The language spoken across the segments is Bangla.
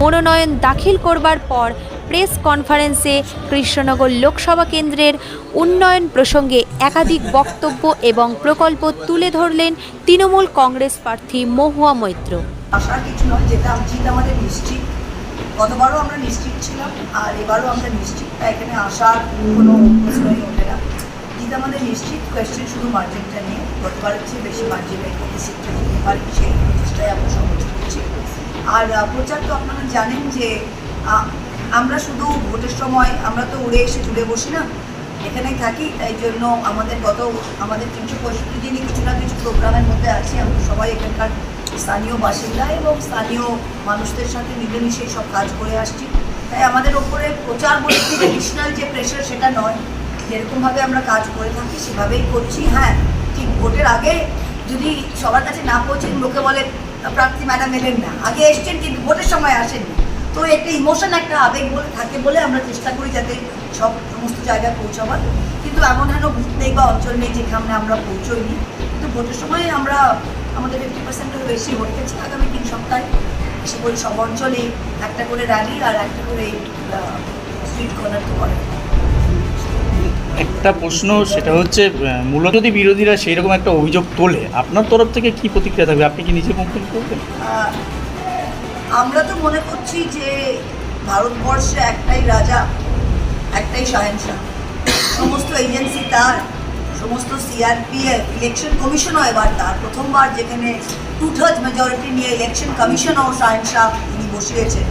মনোনয়ন দাখিল করবার পর প্রেস কনফারেন্সে কৃষ্ণনগর লোকসভা কেন্দ্রের উন্নয়ন প্রসঙ্গে একাধিক বক্তব্য এবং প্রকল্প তুলে ধরলেন তৃণমূল কংগ্রেস প্রার্থী মহুয়া মৈত্র। আসার কিছু নয়, যেটা জিত আমাদের নিশ্চিত। গতবারও আমরা নিশ্চিত ছিলাম, আর এবারও আমরা নিশ্চিত, তাই এখানে আসার কোনো প্রশ্নই ওঠে না। জিত আমাদের নিশ্চিত কোয়েশ্চেন শুধু মার্জিনটা নিয়ে, গতবারের চেয়ে বেশি মার্জিনে এই সিটটা নিতে পারি সেই প্রচেষ্টায় আমরা সমর্থন করছি আর প্রচার তো আপনারা জানেন যে আমরা শুধু ভোটের সময় আমরা তো উড়ে এসে জুড়ে বসি না। এখানেই থাকি তাই জন্য আমাদের গত, আমাদের তিনশো পঁয়ষট্টি দিনই কিছু না কিছু প্রোগ্রামের মধ্যে আছি। আমরা সবাই এখানকার স্থানীয় বাসিন্দা এবং স্থানীয় মানুষদের সাথে মিলেমিশে সব কাজ করে আসছি। তাই আমাদের ওপরে প্রচার বলে কি যে প্রেশার সেটা নয়। যেরকমভাবে আমরা কাজ করে থাকি, সেভাবেই করছি। হ্যাঁ ঠিক ভোটের আগে যদি সবার কাছে না পৌঁছে লোকে বলে প্রার্থী ম্যাডাম এলেন না। আগে এসছেন কিন্তু ভোটের সময় আসেননি। তো একটা ইমোশন, একটা আবেগ বলে থাকে বলে আমরা চেষ্টা করি যাতে সব সমস্ত জায়গায় পৌঁছাবার। কিন্তু এমন হেন ভূত নেই বা অঞ্চল নেই যেখানে আমরা পৌঁছইনি। কিন্তু ভোটের সময় আমরা আমাদের ফিফটি পার্সেন্টের বেশি ভোট গেছে আগামী তিন সপ্তাহে। এসে করি সব অঞ্চলে একটা করে র্যালি আর একটা করে স্ট্রিট কর্নার তো করে একটা প্রশ্ন, সেটা হচ্ছে মূলত যদি বিরোধীরা সেই রকম একটা অভিযোগ তোলে, আপনার তরফ থেকে কি প্রতিক্রিয়া থাকবে? আপনি কি নিজে কমপ্লেন করবেন? আমরা তো মনে করছি যে ভারতবর্ষে একটাই রাজা, একটাই শাহেনশাহ সমস্ত এজেন্সি তার, সমস্ত সিআরপিএফ ইলেকশন কমিশনও এবার তার। প্রথমবার যেখানে টু থার্ড মেজরিটি নিয়ে ইলেকশন কমিশনও শাহেনশাহ তিনি বসিয়েছেন।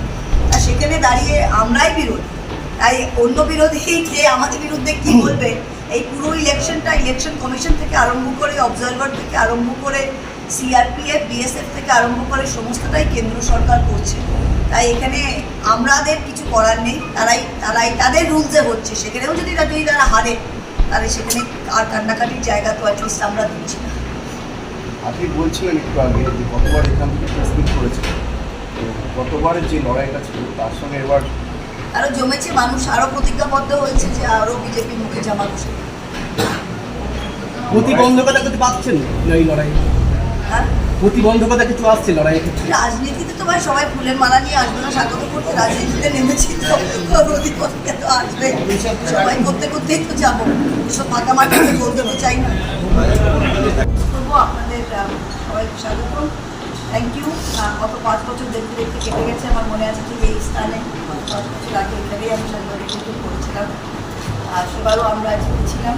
তা সেখানে দাঁড়িয়ে আমরাই বিরোধী। তাই অন্য বিরোধী যে আমাদের বিরুদ্ধে কি বলবে? এই পুরো ইলেকশনটা ইলেকশন কমিশন থেকে আরম্ভ করে অবজারভার থেকে আরম্ভ করে সিআরপিএফ বিএসএফ থেকে আরম্ভ করে সমস্তটাই কেন্দ্র সরকার করছে। তাই এখানে আমাদের কিছু করার নেই। তারাই তারাই তাদের রুলসে হচ্ছে। সেখানেও যদি যদি তারা হারে, তাহলে সেখানে আর কান্নাকাটির জায়গা তো অ্যাটলিস্ট আমরা দিচ্ছি না। আপনি বলছিলেন একটু আগে যে গতবার এখান থেকে করেছে গতবারের যে লড়াইটা ছিল, তার সঙ্গে এবার আরও জমেছে মানুষ আরও প্রতিজ্ঞাবদ্ধ হয়েছে যে আরও বিজেপি মুখে জামা বসে। প্রতিবন্ধকতা কিছু পাচ্ছেন না এই লড়াই হ্যাঁ? প্রতিবন্ধকতা কিছু আসছে ক্ষেত্রে রাজনীতিতে তো ভাই সবাই ফুলের মালা নিয়ে আসবে না স্বাগত করতে রাজনীতিতে নেমেছি তো প্রতিপক্ষে তো আসবে। সবাই করতে করতেই তো যাব। সব ফাঁকা মাটিতে বলতে তো চাই না। করব আপনাদের আহ, সবাইকে স্বাগত থ্যাংক ইউ গত পাঁচ বছর দেখতে দেখতে কেটে গেছে আমার মনে আছে ঠিক এই স্থানে। পাঁচ বছর আগে এখানেই আমি সাংবাদিক করেছিলাম। আর সেবারও আমরা জিতেছিলাম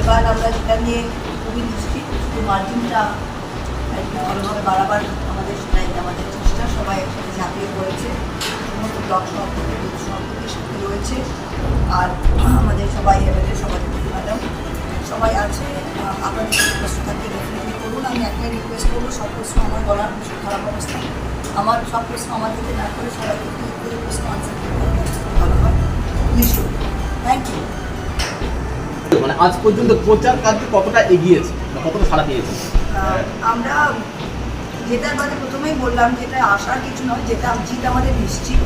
এবার আমরা যেটা নিয়ে খুবই নিশ্চিত শুধু মার্জিনটা ভালোভাবে বাড়াবার আমাদের সেটাই, আমাদের চেষ্টা। সবাই একসাথে ঝাঁপিয়ে পড়েছে। সমস্ত ব্লক সভাপতি, বুথ সভাপতির সাথে রয়েছে। আর আমাদের সবাই এমএলএ সভাপতি ম্যাডাম সবাই আছে যদি প্রশ্ন থাকলে ডেফিনেটলি করুন। আমি একটাই রিকোয়েস্ট করব, সব প্রশ্ন আমার গলার খারাপ অবস্থা। আমার সব প্রশ্ন আমার দিকে না করে সবাই আনসার করতে ভালো হয় নিশ্চয় থ্যাংক ইউ মানে আজ পর্যন্ত প্রচার কার্য কতটা এগিয়েছে কতটা আমরা আমাদের নিশ্চিত।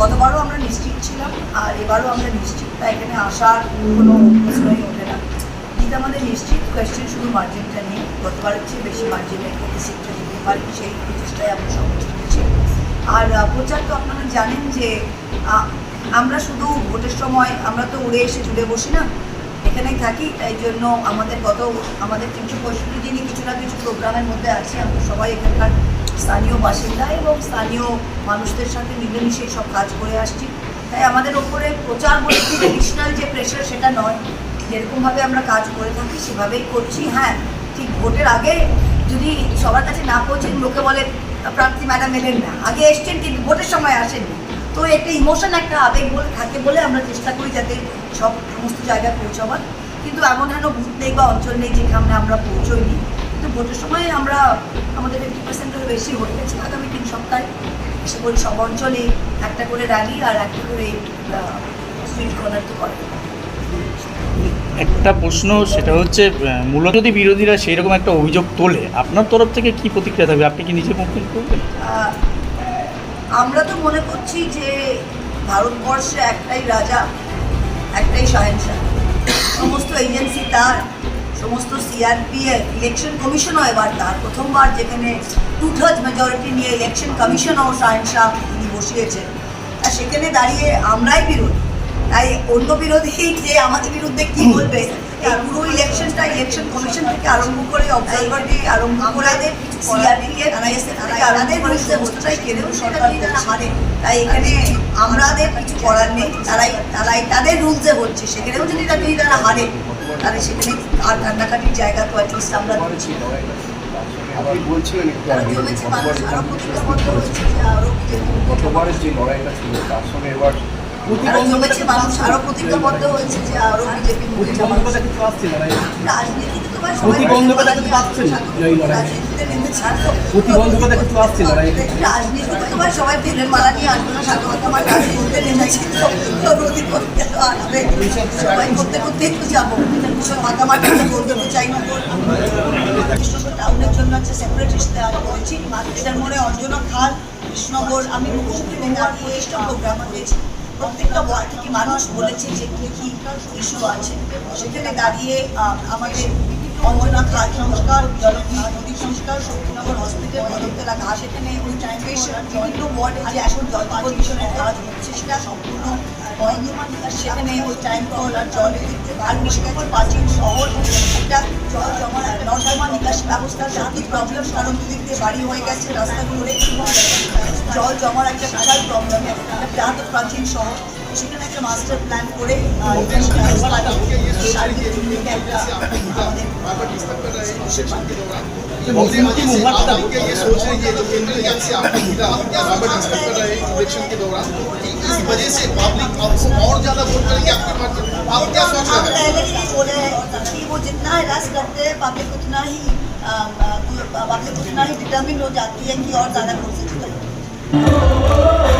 গতবারও আমরা নিশ্চিত ছিলাম, আর এবারও আমরা নিশ্চিত এখানে আসার কোনো আমাদের নিশ্চিত কোয়েশ্চেন শুধু মার্জিনটা নিয়ে। গতবারের চেয়ে বেশি মার্জিনে নিতে পারি, সেই প্রচেষ্টায় আমরা আর প্রচার তো আপনারা জানেন যে আমরা শুধু ভোটের সময় আমরা তো উড়ে এসে জুড়ে বসি না, এখানেই থাকি তাই জন্য আমাদের গত, আমাদের তিনশো পঁয়ষট্টি দিনই কিছু না কিছু প্রোগ্রামের মধ্যে আছি, আমরা সবাই এখানকার স্থানীয় বাসিন্দা এবং স্থানীয় মানুষদের সাথে মিলেমিশে সব কাজ করে আসছি। তাই আমাদের ওপরে প্রচার বলে কি এডিশনাল যে প্রেশার সেটা নয়, যেরকমভাবে আমরা কাজ করে থাকি সেভাবেই করছি। হ্যাঁ ঠিক ভোটের আগে যদি সবার কাছে না পৌঁছে লোকে বলে প্রার্থী ম্যাডাম এলেন না। আগে এসছেন কিন্তু ভোটের সময় আসেননি। তো একটা ইমোশন একটা আবেগ বলে থাকে বলে আমরা চেষ্টা করি যাতে সব সমস্ত জায়গায় পৌঁছাবার। কিন্তু এমন হেন ভূত নেই বা অঞ্চল নেই যেখানে আমরা পৌঁছইনি। কিন্তু ভোটের সময় আমরা আমাদের ফিফটি পার্সেন্টের বেশি হয়ে গেছে আগামী তিন সপ্তাহে। এসে করি সব অঞ্চলে একটা করে র্যালি আর একটা করে সুইট কর্নার তো করে একটা প্রশ্ন, সেটা হচ্ছে মূলত যদি বিরোধীরা সেই রকম একটা অভিযোগ তোলে, আপনার তরফ থেকে কি প্রতিক্রিয়া থাকবে? আপনি কি নিজে কমপ্লেন করবেন? আমরা তো মনে করছি যে ভারতবর্ষে একটাই রাজা, একটাই শাহেনশাহ সমস্ত এজেন্সি তার, সমস্ত সিআরপি ইলেকশন কমিশনও এবার তার। প্রথমবার যেখানে টু থার্ড মেজরিটি নিয়ে ইলেকশন কমিশনও শাহিন শাহ তিনি বসিয়েছেন। আর সেখানে দাঁড়িয়ে আমরাই বিরোধী। তাই অন্য বিরোধী যে আমাদের বিরুদ্ধে কি বলবে এই পুরো ইলেকশনটা ইলেকশন কমিশন থেকে আরম্ভ করে অবজারভার থেকে আরম্ভ করে সিআরপি কে থেকে আমাদের বিরুদ্ধে বস্তুটাই কেঁদেও সরকার হারে তাই এখানে আমাদের কিছু করার নেই তারাই তারাই তাদের রুলসে হচ্ছে সেখানেও যদি তারা যদি তারা হারে তাহলে সেখানে আর কান্নাকাটির জায়গা তো অ্যাটলিস্ট আমরা আপনি বলছিলেন গতবারের যে লড়াইটা ছিল তার সঙ্গে এবার আরও জমেছে মানুষ আরও প্রতিজ্ঞাবদ্ধ হয়েছে যে আরও বিজেপি প্রতিবন্ধকতা কিছু আসছে লড়াইয়ে রাজনীতিতে তো প্রতিবন্ধকতা প্রতিবন্ধকতা আসছে রাজনীতিতে সবাই নিয়ে আসবে না রাজনীতিতে নেমেছি আসবে। সবাই করতে করতে একটু যাব। করতে চাই না টাউনের জন্য হচ্ছে সেপারেট ইশতেহার করেছি এটার মনে অঞ্জনা খাল কৃষ্ণনগর আমি পঁচিশটা প্রোগ্রাম দিয়েছি প্রত্যেকটা ওয়ার্ড থেকে মানুষ বলেছে যে কি কি ইস্যু আছে? সেখানে দাঁড়িয়ে আমাদের অমরনাথ রাজ সংস্কার জলকি নদী সংস্কার, শক্তিনগর হসপিটাল বদলতলা ঘাস, এখানে ওই টাইমে বিভিন্ন ওয়ার্ডে যে এখন জল কাজ হচ্ছে, সেটা সম্পূর্ণ হয়নি সেখানে ওই টাইম কল আর জল আর মিশনাগর প্রাচীন শহর, একটা জল জমা নর্দমা নিকাশি ব্যবস্থার সত্যি প্রবলেম কারণ দুদিক দিয়ে বাড়ি হয়ে গেছে রাস্তাগুলোরে জল জমার একটা বিশাল প্রবলেম একটা প্রাচীন শহর। সেখানে একটা মাস্টার প্ল্যান করে সার্বিক একটা আমাদের मुख्यमंत्री मुहूर्त तक ये सोच रही है जो केंद्रीय एजेंसी आपको मिला रॉबर्ट इंस्पेक्टर रहे इलेक्शन के दौरान इस वजह से पब्लिक आपको और ज़्यादा वोट करेगी आपके पार्टी आप क्या सोच रहे हैं? पहले ही बोले हैं कि वो जितना हरास करते हैं पब्लिक उतना ही पब्लिक उतना ही डिटर्मिन हो जाती है कि और ज़्यादा कोशिश करें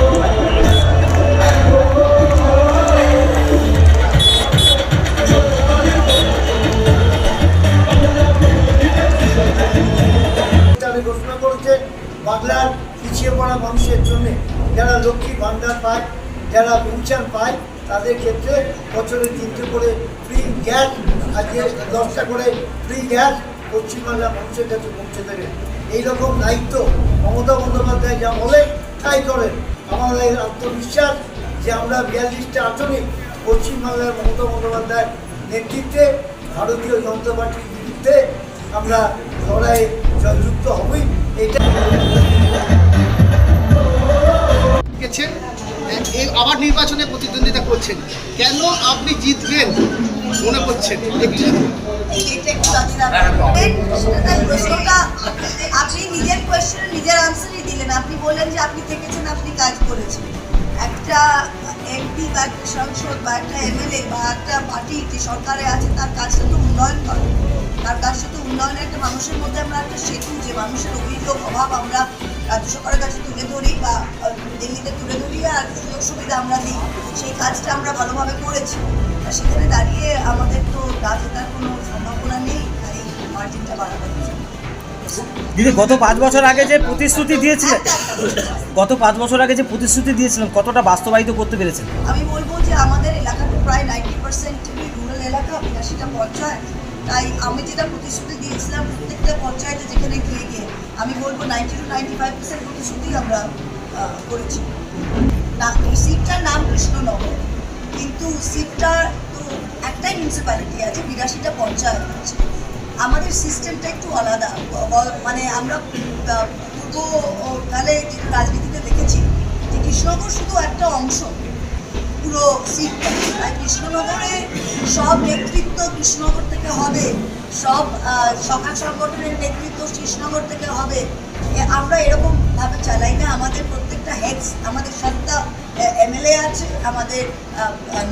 যারা পেনশন পায়, তাদের ক্ষেত্রে বছরে তিনটে করে ফ্রি গ্যাস আজকে দশটা করে ফ্রি গ্যাস পশ্চিমবাংলার মানুষের কাছে পৌঁছে দেবে। এইরকম দায়িত্ব মমতা বন্দ্যোপাধ্যায় যা বলে তাই করেন। আমাদের আত্মবিশ্বাস যে আমরা বিয়াল্লিশটা আসনে পশ্চিমবাংলার মমতা বন্দ্যোপাধ্যায়ের নেতৃত্বে, ভারতীয় জনতা পার্টির বিরুদ্ধে আমরা লড়াইয়ে জয়যুক্ত হবই। এটা গেছেন আবার নির্বাচনে প্রতিদ্বন্দ্বিতা করছেন। কেন আপনি জিতবেন মনে করছেন? আপনি নিজের কোয়েশ্চেনে নিজের আনসারই দিলেন। আপনি বললেন যে আপনি থেকেছেন, আপনি কাজ করেছেন। একটা এমপি বা একটা সাংসদ বা একটা এমএলএ বা একটা পার্টি সরকারে আছে, তার কাজটা তো উন্নয়ন করে। উন্নয়নের একটা মানুষের মধ্যে আমরা একটা সেতু যে মানুষের অভিযোগ অভাব আমরা রাজ্য সরকারের কাছে তুলে ধরি বা দিল্লিতে তুলে ধরি আর সুযোগ সুবিধা আমরা দিই সেই কাজটা আমরা ভালোভাবে করেছি। আর সেখানে দাঁড়িয়ে আমাদের তো না জেতার কোনো সম্ভাবনা নেই আর এই মার্জিনটা বাড়াবার দিদি গত পাঁচ বছর আগে যে প্রতিশ্রুতি দিয়েছিলেন। গত পাঁচ বছর আগে যে প্রতিশ্রুতি দিয়েছিলেন কতটা বাস্তবায়িত করতে পেরেছেন? আমি বলব যে আমাদের এলাকাটা প্রায় নাইনটি পার্সেন্ট রুরাল এলাকা বিরাশিটা পঞ্চায়েত। তাই আমি যেটা প্রতিশ্রুতি দিয়েছিলাম প্রত্যেকটা পঞ্চায়েতে যেখানে গিয়ে গিয়ে, আমি বলব ninety two ninety five percent প্রতিশ্রুতি আমরা করেছি। না সিটটার নাম কৃষ্ণনগর, কিন্তু সিটটার তো একটাই মিউনিসিপ্যালিটি আছে, বিরাশিটা পঞ্চায়েত আছে। আমাদের সিস্টেমটা একটু আলাদা মানে আমরা পূর্বকালে যেটা রাজনীতিতে দেখেছি, যে কৃষ্ণনগর শুধু একটা অংশ পুরো সিটটা কৃষ্ণনগরে সব নেতৃত্ব কৃষ্ণনগর থেকে হবে। সব সকাল সংগঠনের নেতৃত্ব কৃষ্ণনগর থেকে হবে। আমরা এরকম ভাবে চালাই না। আমাদের প্রত্যেকটা হেডস আমাদের সাতটা এমএলএ আছে, আমাদের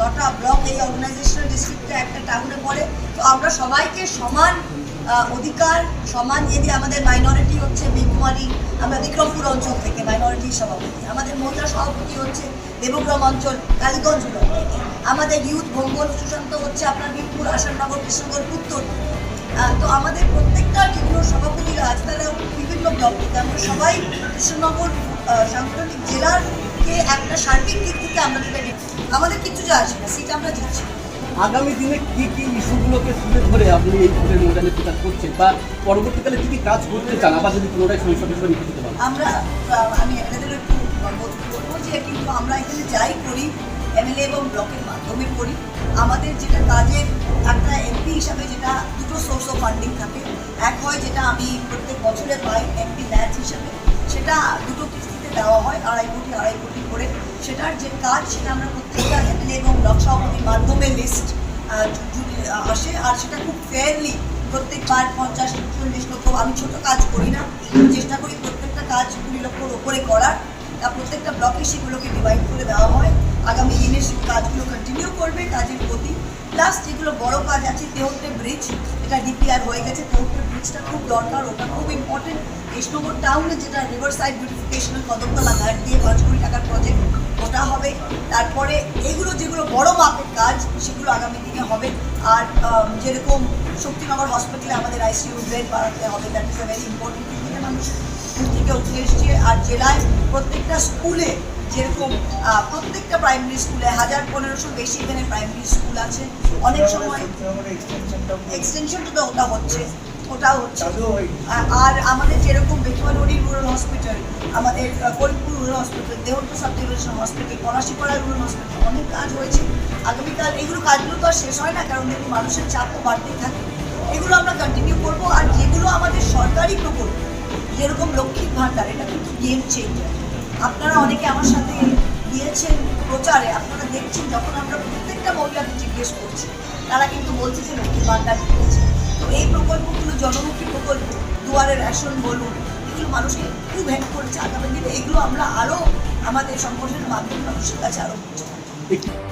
নটা ব্লক এই অর্গানাইজেশনাল ডিস্ট্রিক্টে একটা টাউনে পড়ে। তো আমরা সবাইকে সমান অধিকার সমান দিয়ে আমাদের মাইনরিটি হচ্ছে বিকুমারি, আমরা বিক্রমপুর অঞ্চল থেকে মাইনরিটি সভাপতি। আমাদের মহিলা সভাপতি হচ্ছে দেবগ্রাম অঞ্চল, কালীগঞ্জ ব্লক থেকে। আমাদের ইউথ ভঙ্গল সুশান্ত হচ্ছে আপনার বীরপুর আসাননগর, কৃষ্ণনগর, উত্তর। তো আমাদের প্রত্যেকটা যেগুলো সভাপতিরা আছে, তারা বিভিন্ন ব্লক থেকে। আমরা সবাই কৃষ্ণনগর সাংগঠনিক জেলার কে একটা সার্বিক দিক থেকে আমরা আমাদের কিছু যা আসে না, সিট আমরা জিতছি আগামী দিনে কি কি ইস্যুগুলোকে তুলে ধরে আপনি এই ভোটের ময়দানে প্রচার করছেন? বা পরবর্তীকালে কি কি কাজ করতে চান? আবার যদি পুনরায় সংসদ হিসেবে আমরা আমি এমএলএদের একটু যে কিন্তু আমরা এখানে যাই করি, এমএলএ এবং ব্লকের মাধ্যমে করি। আমাদের যেটা কাজের একটা এমপি হিসাবে যেটা দুটো সোর্স অফ ফান্ডিং থাকে। এক হয় যেটা আমি প্রত্যেক বছরে পাই, এমপি ল্যাচ হিসাবে। সেটা দুটো দেওয়া হয় আড়াই কোটি আড়াই কোটি করে। সেটার যে কাজ, সেটা আমরা প্রত্যেকটা এমএলএ এবং ব্লক মাধ্যমে লিস্ট আসে, আর সেটা খুব ফেয়ারলি প্রত্যেকবার পঞ্চাশ, চল্লিশ লক্ষ, আমি ছোট কাজ করি না চেষ্টা করি প্রত্যেকটা কাজ কুড়ি লক্ষর ওপরে করার। তা প্রত্যেকটা ব্লকে সেগুলোকে ডিভাইড করে দেওয়া হয়। আগামী দিনে সেই কাজগুলো কন্টিনিউ করবে কাজের গতি। প্লাস যেগুলো বড় কাজ আছে তেহট্টে ব্রিজ এটা ডিপিআর হয়ে গেছে। তেহট্টে ব্রিজটা খুব দরকার, ওটা খুব ইম্পর্টেন্ট কৃষ্ণনগর টাউনে যেটা রিভার সাইড বিউটিফিকেশনের কদমতলা ঘাট দিয়ে পাঁচ কোটি টাকার প্রজেক্ট ওটা হবে। তারপরে এগুলো যেগুলো বড় মাপের কাজ সেগুলো আগামী দিনে হবে। আর যেরকম শক্তিনগর হসপিটালে আমাদের আইসিইউ বেড বাড়াতে হবে that is a very important থেকে মানুষ দূর থেকে উঠে এসছে। আর জেলায় প্রত্যেকটা স্কুলে যেরকম প্রত্যেকটা প্রাইমারি স্কুলে হাজার পনেরোশো বেশি এখানে প্রাইমারি স্কুল আছে। অনেক সময় এক্সটেনশন তো ওটা হচ্ছে। ওটাও হচ্ছে। আর আমাদের যেরকম বেতুয়ারি রুরাল হসপিটাল, আমাদের Faridpur rural hospital, দেহন্ত sub division hospital, Palashipara rural hospital, অনেক কাজ হয়েছে। আগামীকাল এগুলো কাজগুলো তো আর শেষ হয় না, কারণ দেখুন মানুষের চাপ তো বাড়তেই থাকে। এগুলো আমরা কন্টিনিউ করব, আর যেগুলো আমাদের সরকারি প্রকল্প, যেরকম লক্ষ্মীর ভাণ্ডার, এটা কিন্তু গেম চেঞ্জার আপনারা অনেকে আমার সাথে গিয়েছেন প্রচারে, আপনারা দেখছেন, যখন আমরা প্রত্যেকটা মহিলাকে জিজ্ঞেস করছি, তারা কিন্তু বলছে যে লক্ষ্মীর ভাণ্ডার দিয়েছে। এই প্রকল্পগুলো, জনমুখী প্রকল্প দুয়ারে রেশন বলুন, এগুলো মানুষকে খুব হেল্প করছে। আগামী দিনে এগুলো আমরা আরও আমাদের সংগঠনের মাধ্যমে মানুষের কাছে আরও পৌঁছে